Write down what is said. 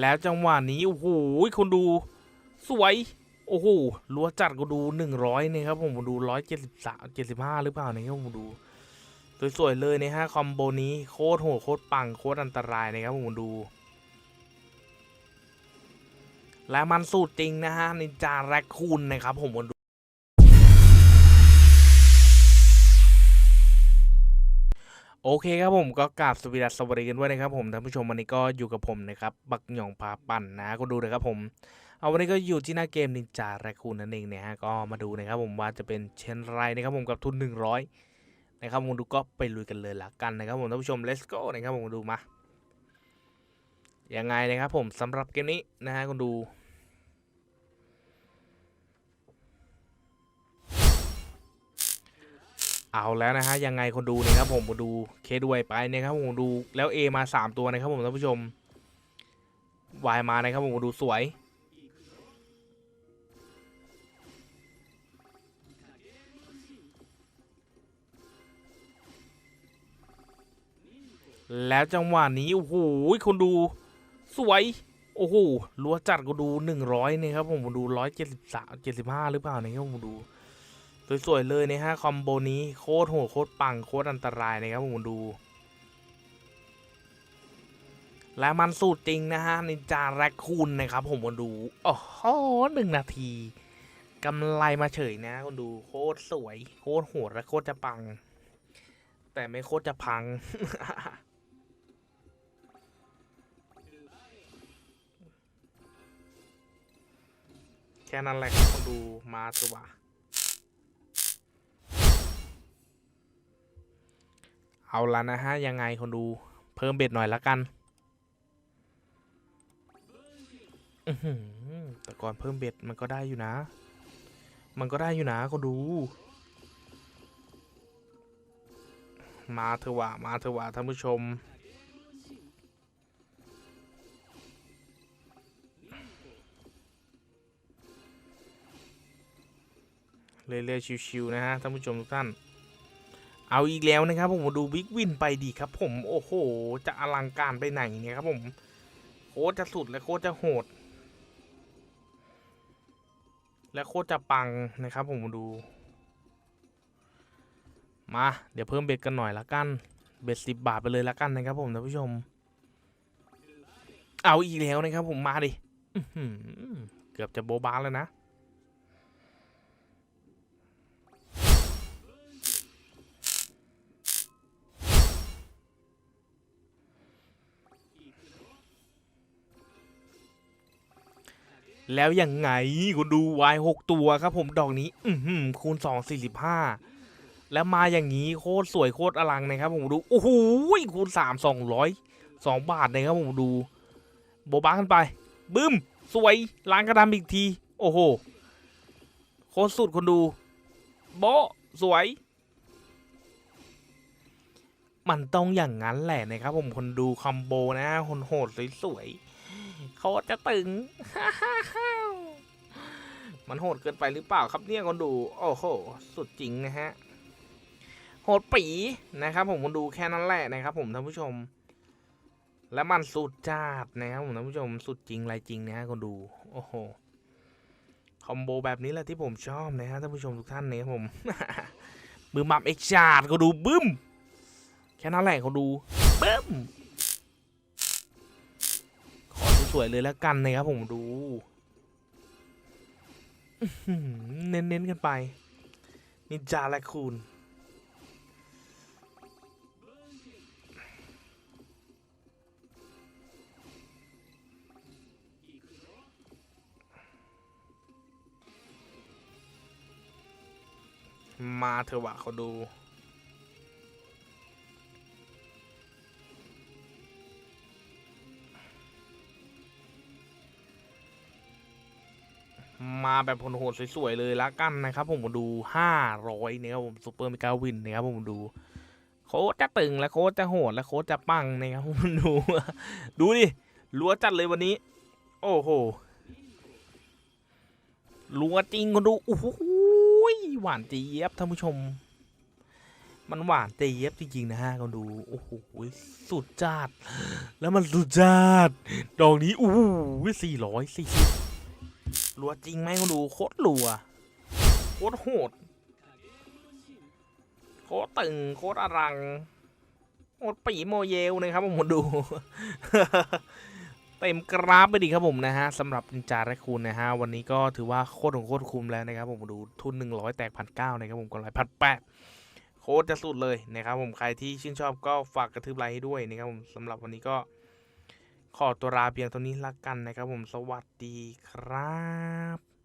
แล้วจังหวะนี้โอ้โหคนดูสวย โอ้โหรัวจัดก็ดูหนึ่งร้อยนะครับผมดูร้อยเจ็ดสิบสามเจ็ดสิบห้าหรือเปล่าเนี่ยผมดูสวยๆเลยนะฮะคอมโบนี้โคตรโหดโคตรปังโคตรอันตรายนะครับผมดู และมันสูตรจริงนะฮะนินจาแรคคูนนะครับผมดู โอเคครับผมก็กราบสวัสดีสสวัสดีกันด้วยนะครับผมท่านผู้ชมวันนี้ก็อยู่กับผมนะครับบักหยองพาปั่นนะก็ดูนะครับผมเอาวันนี้ก็อยู่ที่หน้าเกมนินจาแรคคูนนั่นเองเนี่ยฮะก็มาดูนะครับผมว่าจะเป็นเช่นไรนะครับผมกับทุน 100นะครับผมดูก็ไปลุยกันเลยละกันนะครับผมท่านผู้ชม let's go นะครับผมดูมายังไงนะครับผมสำหรับเกมนี้นะฮะคุณดู เอาแล้วนะฮะยังไงคนดูนะครับผมมาดูเคด้วยไปนะครับผมดูแล้ว A มา 3 ตัวนะครับผมท่านผู้ชม Y มานะครับผมดูสวย แล้วจังหวะนี้โอ้โหคนดูสวยโอ้โหรัวจัดก็ดูหนึ่งร้อยนะครับผมดูร้อยเจ็ดสิบสามเจ็ดสิบห้าหรือเปล่าเนี่ยผมดู สวยๆเลยนะฮะคอมโบนี้โคตรโหดโคตรปังโคตรอันตรายนะครับผมดู และมันสูตรจริงนะฮะนินจาแรคคูนนะครับผมมาดูโอ้โหหนึ่งนาทีกำไรมาเฉยนะคนดูโคตรสวย โคตรโหดและโคตรจะปัง แต่ไม่โคตรจะพังแค่นั้นแหละครับคนดูมาตัว เอาละนะฮะ ยังไงคนดูเพิ่มเบ็ดหน่อยละกันแต่ก่อนเพิ่มเบ็ดมันก็ได้อยู่นะ มันก็ได้อยู่นะคนดู มาเถอะวะมาเถอะวะท่านผู้ชมเรื่อยๆชิวๆนะฮะท่านผู้ชมทุกท่าน เอาอีกแล้วนะครับผมดูบิ๊กวินไปดีครับ ผมโอ้โห จะอลังการไปไหนเนี่ยครับผมโคตรจะสุดและโคตรจะโหด และโคตรจะปังนะครับ ผมดู มาเดี๋ยวเพิ่มเบ็ดกันหน่อยละกันเบ็ดสิบบาทไปเลยละกันนะครับผมท่านผู้ชม เอาอีกแล้วนะครับผมมาดิเกือบจะโบบาแล้วนะ แล้วยังไงคุณดูวายหกตัวครับผมดอกนี้ อือหือคูณสองสี่สิบห้าแล้วมาอย่างนี้โคตรสวยโคตรอลังนะครับผมดูโอ้โหคูณสามสองร้อยสองบาทนะครับผมดูโบบ้าขึ้นไปบึ้ม สวยล้างกระดามอีกที โอ้โหโคตรสุดคนดูโบสวย มันต้องอย่างนั้นแหละนะครับผมคนดูคอมโบนะคนโหดสวยๆ โคตรจะตึง มันโหดเกินไปหรือเปล่าครับเนี่ยคนดู โอ้โห สุดจริงนะฮะ โหดปีนะครับ ผมคนดูแค่นั้นแหละนะครับ ผมท่านผู้ชม และมันสุดจัดนะครับผมท่านผู้ชม สุดจริงอะไรจริงนะฮะคนดู โอ้โห คอมโบแบบนี้แหละที่ผมชอบนะฮะท่านผู้ชมทุกท่านนะครับผมมือมับเอ็กชาร์ดก็ดูบึ้ม แค่นั้นแหละเขาดูบึ้ม วยๆเลยแล้วกันนะครับผมดูเน้นๆกันไปนินจาและคูณมาเถอะวะเขาดู มาแบบโหดสวยๆเลยละกันนะครับ ผมมาดูห้าร้อยเนี่ยครับผมซูเปอร์เมกาวินนะครับผมดู โคตรจะตึงและโคตรจะโหดและโคตรจะปังนะครับผมดูดูดิรัวจัดเลยวันนี้ โอ้โหรัวจริงคนดูโอ้โหหวานเจี๊ยบท่านผู้ชม มันหวานเจี๊ยบจริงๆนะฮะคนดูโอ้โหสุดจัดแล้วมันสุดจัดดอกนี้โอู้หูสี่ร้อยสี่สิบ รัวจริงไหมคนดูโคตรรัวโคตรโหดโคตรตึงโคตรอลังโคตรปีโมเยลนะครับผมคนดู เต็มกราฟไปดีครับผมนะฮะสำหรับนินจาและคูณนะฮะวันนี้ก็ถือว่าโคตรของโคตรคุ้มแล้วนะครับผมดูทุน 100 แตกพันเก้านะครับผมกำไรพันแปดโคตรจะสุดเลยนะครับผมใครที่ชื่นชอบก็ฝากกระทืบไลค์ให้ด้วยนะครับผมสำหรับวันนี้ก็ ขอตัวลาเพียงเท่านี้ละกันนะครับผมสวัสดีครับ